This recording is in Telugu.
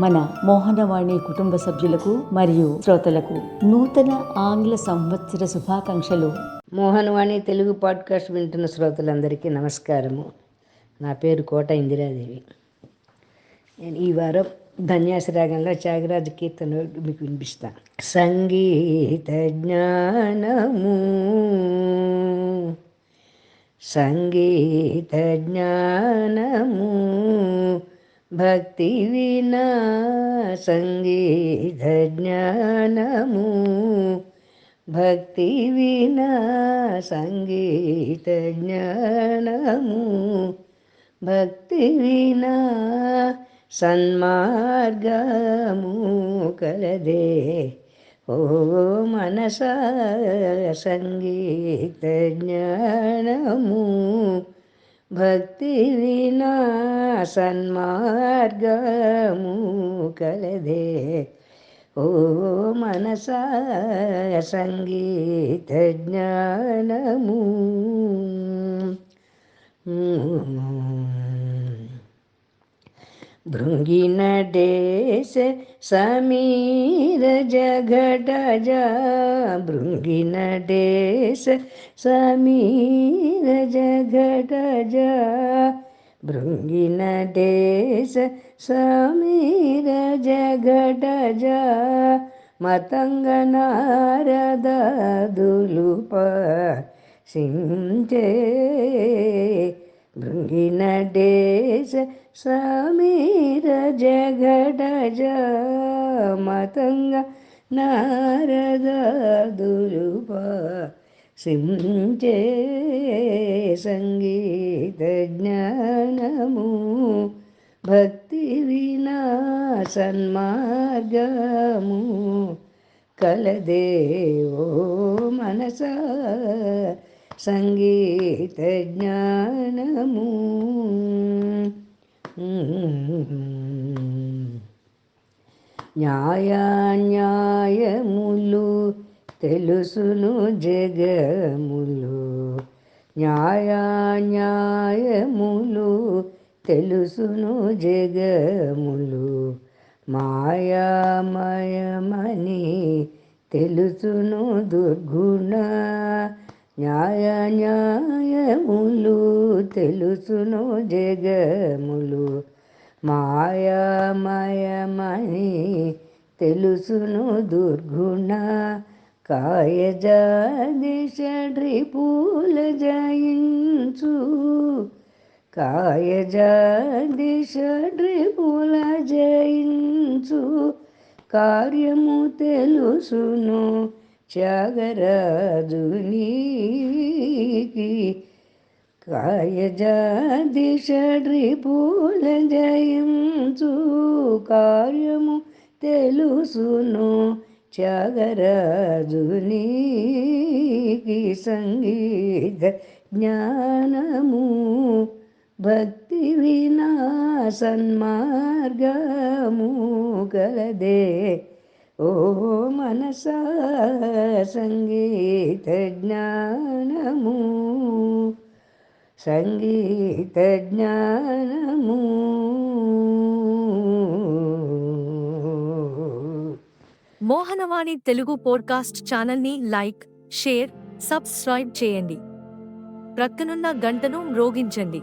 మన మోహనవాణి కుటుంబ సభ్యులకు మరియు శ్రోతలకు నూతన ఆంగ్ల సంవత్సర శుభాకాంక్షలు. మోహనవాణి తెలుగు పాడ్కాస్ట్ వింటున్న శ్రోతలందరికీ నమస్కారము. నా పేరు కోట ఇందిరాదేవి. నేను ఈ వారం ధన్యాస రాగంలో త్యాగరాజ కీర్తన మీకు వినిపిస్తా. సంగీత జ్ఞానము. సంగీత జ్ఞానము. భక్తి వినా సంగీత జ్ఞానము భక్తి వినా సంగీత జ్ఞానము భక్తి వినా సన్మార్గము కలదే ఓ भक्तिविना सन्मार्गमु कलदे मनसा सङ्गीतज्ञानमू। భృంగిన దేశ సమీర జగడజ భృంగిన దేశ సమీర జగడజ భృంగిన దేశ సమీర జగడజ మతంగ నారదులుప సించే భృంగిన డేశ సమీర జగడజ మతంగ నారద దులుప సించే సంగీత జ్ఞానము భక్తి వినా సన్మార్గము కలదేవో మనస సంగీత జ్ఞానము. న్యాయాన్యాయములు తెలుసును జగములు. న్యాయాన్యాయములు తెలుసును జగములు. మాయామయమని తెలుసును దుర్గుణ న్యాయ న్యాయములు తెలుసును జగములు. మాయామయమని తెలుసును దుర్గుణ. కాయజాదిశ డ్రిపూల జయించు. కాయజాదిశ డ్రిపూల జయించు. కార్యము తెలుసును త్యాగరాజునికి కాయజాదిశ డ్రిపూల జయించు కార్యము తెలుసును త్యాగరాజునికి సంగీత జ్ఞానము భక్తి వినా సన్మార్గము కలదే ఓ మనస సంగీత జ్ఞానము సంగీత జ్ఞానము. మోహనవాణి తెలుగు పోడ్కాస్ట్ ఛానల్ని లైక్ షేర్ సబ్స్క్రైబ్ చేయండి. ప్రక్కనున్న గంటను మ్రోగించండి.